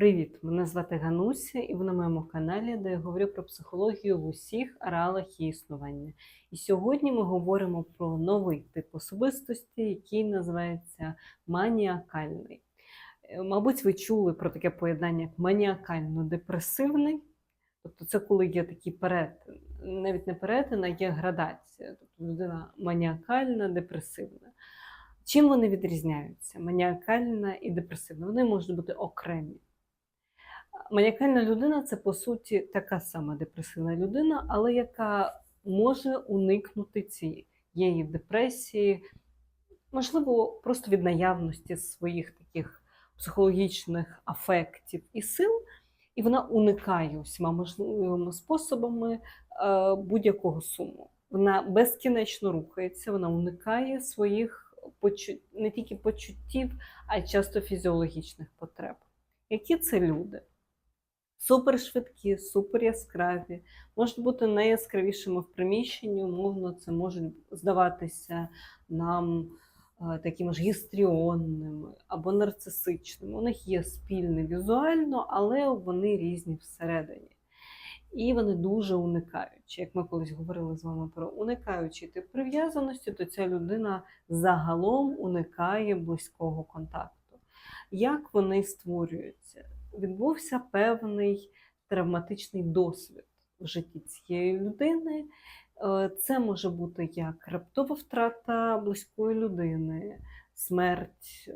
Привіт! Мене звати Гануся, і ви на моєму каналі, де я говорю про психологію в усіх ареалах її існування. І сьогодні ми говоримо про новий тип особистості, який називається маніакальний. Е, Мабуть, ви чули про таке поєднання як маніакально-депресивний. Тобто, це коли є такий перетин, навіть не перетин, а є градація. Тобто людина маніакальна, депресивна. Чим вони відрізняються? Маніакальна і депресивна. Вони можуть бути окремі. Маніакальна людина це по суті така сама депресивна людина, але яка може уникнути цієї депресії, можливо, просто від наявності своїх таких психологічних афектів і сил, і вона уникає усіма можливими способами е, будь-якого суму. Вона безкінечно рухається, вона уникає своїх почу... не тільки почуттів, а й часто фізіологічних потреб. Які це люди? Супершвидкі, супер яскраві, можуть бути найяскравішими в приміщенні, умовно, це можуть здаватися нам е, такими ж гістріонними або нарцисичними. У них є спільне візуально, але вони різні всередині. І вони дуже уникаючі. Як ми колись говорили з вами про уникаючий тип прив'язаності, то ця людина загалом уникає близького контакту. Як вони створюються? Відбувся певний травматичний досвід в житті цієї людини. Е, Це може бути як раптова втрата близької людини, смерть, е,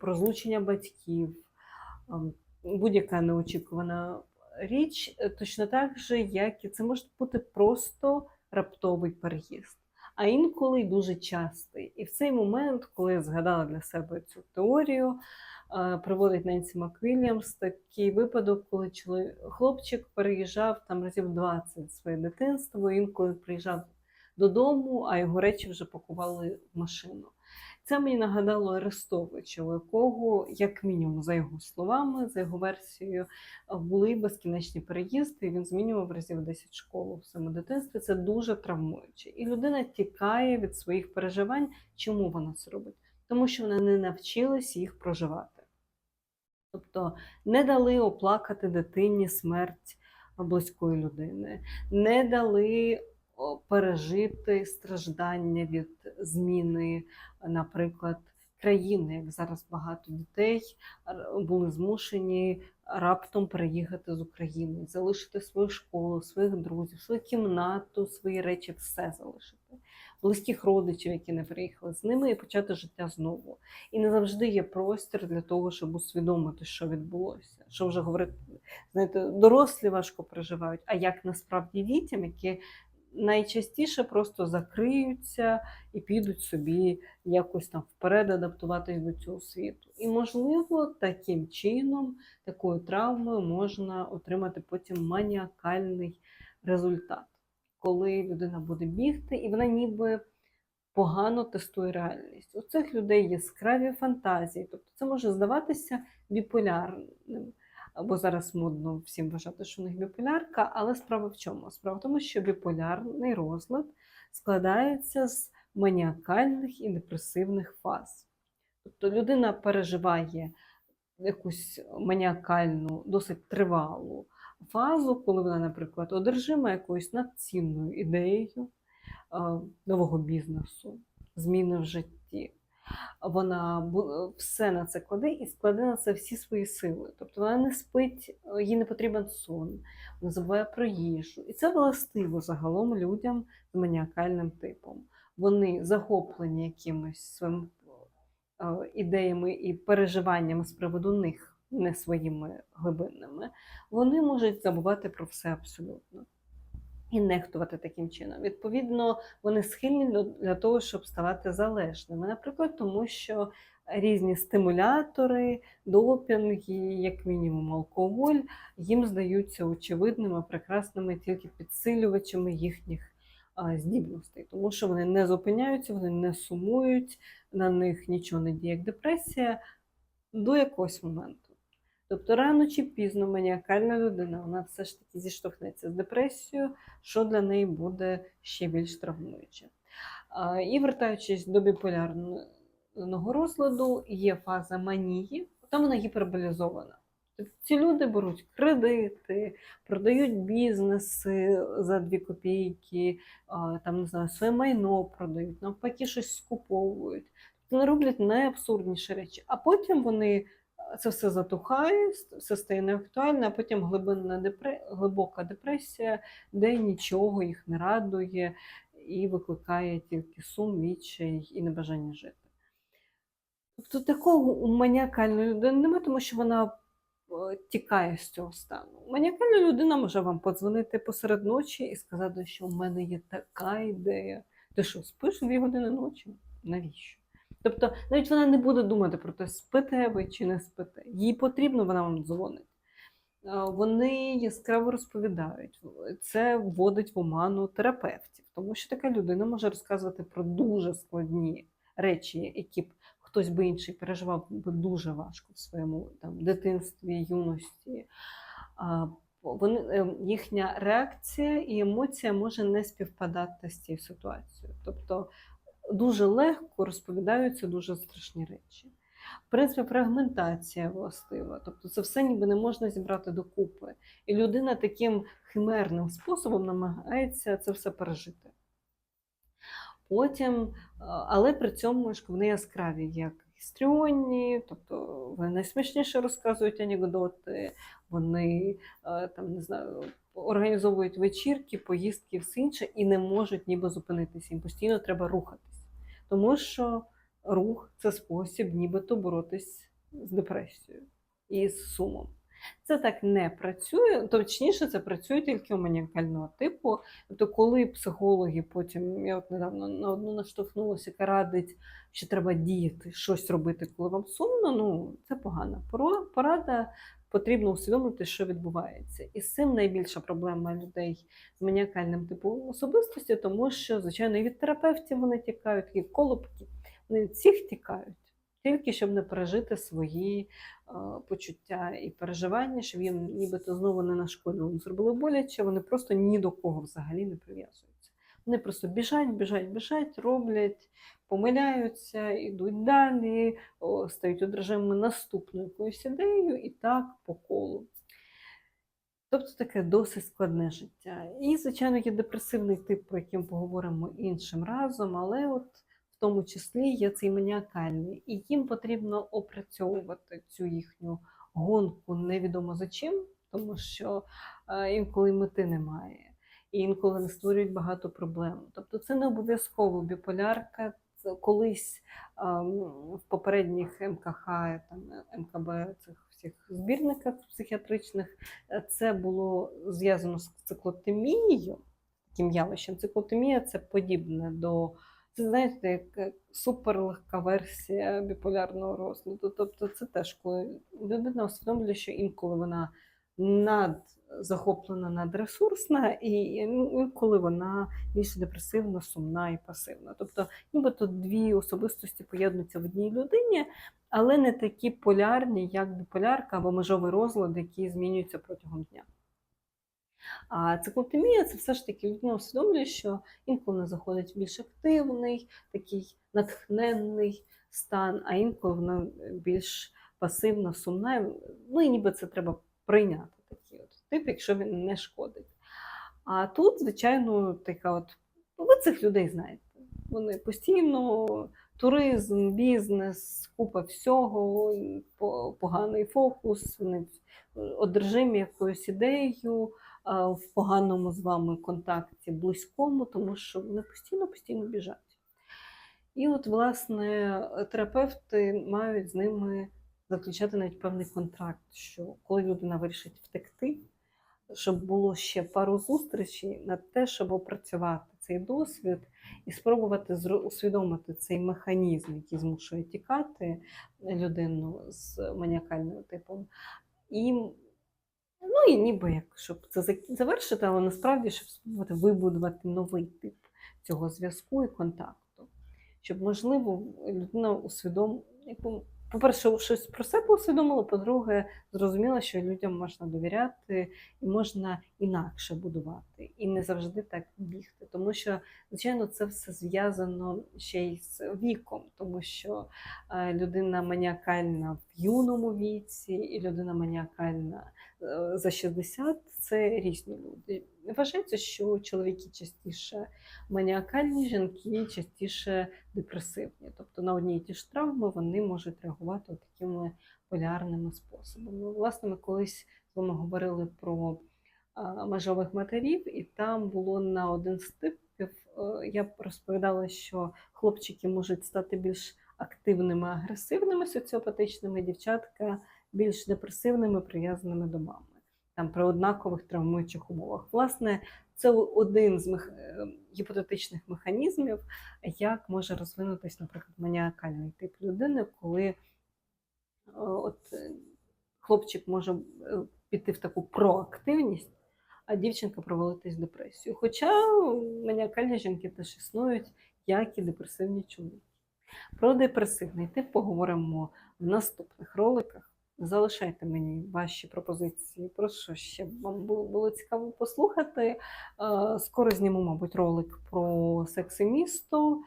розлучення батьків, е, будь-яка неочікувана річ, е, точно так же, як і це може бути просто раптовий переїзд. А інколи й дуже частий. І в цей момент, коли я згадала для себе цю теорію, е, приводить Ненсі Маквільямс такий випадок, коли хлопчик переїжджав там разів 20 своє дитинство, інколи приїжджав додому, а його речі вже пакували в машину. Це мені нагадало Арестовича, у якого, як мінімум, за його словами, за його версією, були безкінечні переїзди, і він змінював разів 10 школу в своєму дитинстві. Це дуже травмуюче. І людина тікає від своїх переживань. Чому вона це робить? Тому що вона не навчилась їх проживати. Тобто не дали оплакати дитині смерть близької людини, не дали пережити страждання від зміни, наприклад, країни, як зараз багато дітей були змушені раптом переїхати з України, залишити свою школу, своїх друзів, свою кімнату, свої речі, все залишити. Близьких родичів, які не приїхали з ними, і почати життя знову. І не завжди є простір для того, щоб усвідомити, що відбулося. Що вже говорити, знаєте, дорослі важко переживають, а як насправді дітям, які найчастіше просто закриються і підуть собі якось там вперед адаптуватись до цього світу. І, можливо, таким чином, такою травмою можна отримати потім маніакальний результат, коли людина буде бігти, і вона ніби погано тестує реальність. У цих людей яскраві фантазії, тобто це може здаватися біполярним. Бо зараз модно всім вважати, що у них біполярка, але справа в чому? Справа в тому, що біполярний розлад складається з маніакальних і депресивних фаз. Тобто людина переживає якусь маніакальну, досить тривалу фазу, коли вона, наприклад, одержима якоюсь надцінною ідеєю е, нового бізнесу, зміни в житті. Вона все на це кладе і складе на це всі свої сили. Тобто вона не спить, е, їй не потрібен сон, вона забуває про їжу. І це властиво загалом людям з маніакальним типом. Вони захоплені якимось своїм е, ідеями і переживаннями з приводу них, не своїми глибинними, вони можуть забувати про все абсолютно. І нехтувати таким чином. Відповідно, вони схильні для того, щоб ставати залежними. Наприклад, тому що різні стимулятори, допінги, як мінімум алкоголь, їм здаються очевидними, прекрасними тільки підсилювачами їхніх здібностей, тому що вони не зупиняються, вони не сумують, на них нічого не діє як депресія до якогось моменту. Тобто рано чи пізно маніакальна людина вона все ж таки зіштовхнеться з депресією, що для неї буде ще більш травмуюче. І вертаючись до біполярного розладу, є фаза манії, там вона гіперболізована. Тобто ці люди беруть кредити, продають бізнеси за дві копійки, там не знаю, своє майно продають, навпаки, щось скуповують. Вони роблять найабсурдніші речі. А потім вони це все затухає, все стає неактуально, а потім глибинна депре... глибока депресія, де нічого їх не радує і викликає тільки сум, відчай і небажання жити. Тобто такого у маніакальної людини немає, тому що вона е, тікає з цього стану. Маніакальна людина може вам подзвонити посеред ночі і сказати, що в мене є така ідея. Ти що, спиш дві години ночі? Навіщо? Тобто, навіть вона не буде думати про те, спите ви чи не спите. Їй потрібно, вона вам дзвонить. Е, Вони яскраво розповідають. Це вводить в оману терапевтів, тому що така людина може розказувати про дуже складні речі, які б хтось би інший переживав би дуже важко в своєму там, дитинстві, юності. Вони, е, їхня реакція і емоція може не співпадати з цією ситуацією. Тобто дуже легко розповідаються дуже страшні речі. В принципі, фрагментація властива, тобто це все ніби не можна зібрати докупи. І людина таким химерним способом намагається це все пережити. Потім, але при цьому ж вони яскраві, як гістріонні, тобто вони найсмішніше розказують анекдоти, вони там не знаю, організовують вечірки, поїздки, все інше, і не можуть ніби зупинитися. Їм постійно треба рухатись. Тому що рух це спосіб нібито боротись з депресією і з сумом. Це так не працює, точніше, це працює тільки у маніакального типу. Тобто, коли психологи потім, я от недавно на одну наштовхнулася, яка радить, що треба діяти, щось робити, коли вам сумно, ну це погана порада. Потрібно усвідомити, що відбувається. І з цим найбільша проблема людей з маніакальним типом особистості, тому що, звичайно, і від терапевтів вони тікають, і колобки, вони від всіх тікають, тільки щоб не пережити свої е, почуття і переживання, щоб їм нібито знову не нашкодило, не зробили боляче, вони просто ні до кого взагалі не прив'язуються. Вони просто біжать, біжать, біжать, роблять, помиляються, йдуть далі, стають одержимими наступною якоюсь ідеєю і так по колу. Тобто таке досить складне життя. І, звичайно, є депресивний тип, про який ми поговоримо іншим разом, але от в тому числі є цей маніакальний. І їм потрібно опрацьовувати цю їхню гонку невідомо за чим, тому що е, інколи мети немає, і інколи не створюють багато проблем. Тобто це не обов'язково біполярка. Колись в попередніх МКХ, там, МКБ, цих всіх збірниках психіатричних це було зв'язано з циклотемією, таким явищем. Циклотемія це подібне до, це знаєте, як е, суперлегка версія біполярного розладу. Тобто це теж коли людина усвідомлює, що інколи вона надзахоплена, надресурсна, і ну, інколи вона більш депресивна, сумна і пасивна. Тобто, нібито дві особистості поєднуються в одній людині, але не такі полярні, як біполярка або межовий розлад, які змінюються протягом дня. А циклотемія це все ж таки людина усвідомлює, що інколи заходить більш активний, такий натхненний стан, а інколи вона більш пасивна, сумна. Ну і ніби це треба прийняти такий от тип, якщо він не шкодить. А тут, звичайно, така от, ну, ви цих людей знаєте. Вони постійно туризм, бізнес, купа всього, поганий фокус, вони одержимі якоюсь ідеєю, в поганому з вами контакті, близькому, тому що вони постійно-постійно біжать. І от, власне, терапевти мають з ними заключати навіть певний контракт, що коли людина вирішить втекти, щоб було ще пару зустрічей на те, щоб опрацювати цей досвід і спробувати усвідомити цей механізм, який змушує тікати людину з маніакальним типом. І, ну, і ніби як, щоб це завершити, але насправді, щоб спробувати вибудувати новий тип цього зв'язку і контакту. Щоб, можливо, людина усвідом... по-перше, щось про себе усвідомила, по-друге, зрозуміла, що людям можна довіряти і можна інакше будувати, і не завжди так бігти. Тому що, звичайно, це все зв'язано ще й з віком, тому що е, людина маніакальна в юному віці, і людина маніакальна е, за 60 це різні люди. Вважається, що чоловіки частіше маніакальні, жінки частіше депресивні. Тобто на одні і ті ж травми вони можуть реагувати такими полярними способами. Власне, ми колись з вами говорили про межових матерів, і там було на один з типів. е, Я розповідала, що хлопчики можуть стати більш активними, агресивними, соціопатичними, дівчатка більш депресивними, прив'язаними до мами. Там при однакових травмуючих умовах. Власне, це один з мех... е, гіпотетичних механізмів, як може розвинутися, наприклад, маніакальний тип людини, коли е, от, е, хлопчик може піти в таку проактивність, а дівчинка провалитись в депресію. Хоча маніакальні жінки теж існують, як і депресивні чоловіки. Про депресивний тип поговоримо в наступних роликах. Залишайте мені ваші пропозиції, про що ще вам було, цікаво послухати. Е, Скоро зніму, мабуть, ролик про секс місто.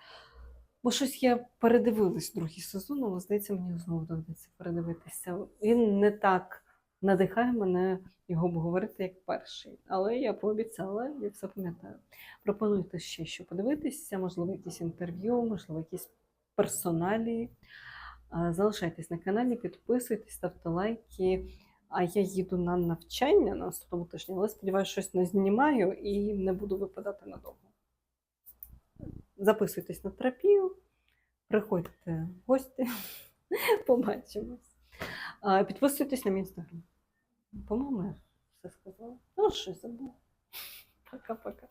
Бо щось я передивилась другий сезон, але здається, мені знову доведеться передивитися. Він не так надихає мене його обговорити, як перший. Але я пообіцяла, я все пам'ятаю. Пропонуйте ще що подивитися, можливо, якісь інтерв'ю, можливо, якісь персоналі. А, Залишайтесь на каналі, підписуйтесь, ставте лайки. А я їду на навчання на наступному тижні, але сподіваюся, щось не знімаю і не буду випадати надовго. Записуйтесь на терапію, приходьте в гості, побачимось. Підписуйтесь на мій інстаграм. По-моєму, я все сказала. Ну, щось забула. Пока-пока.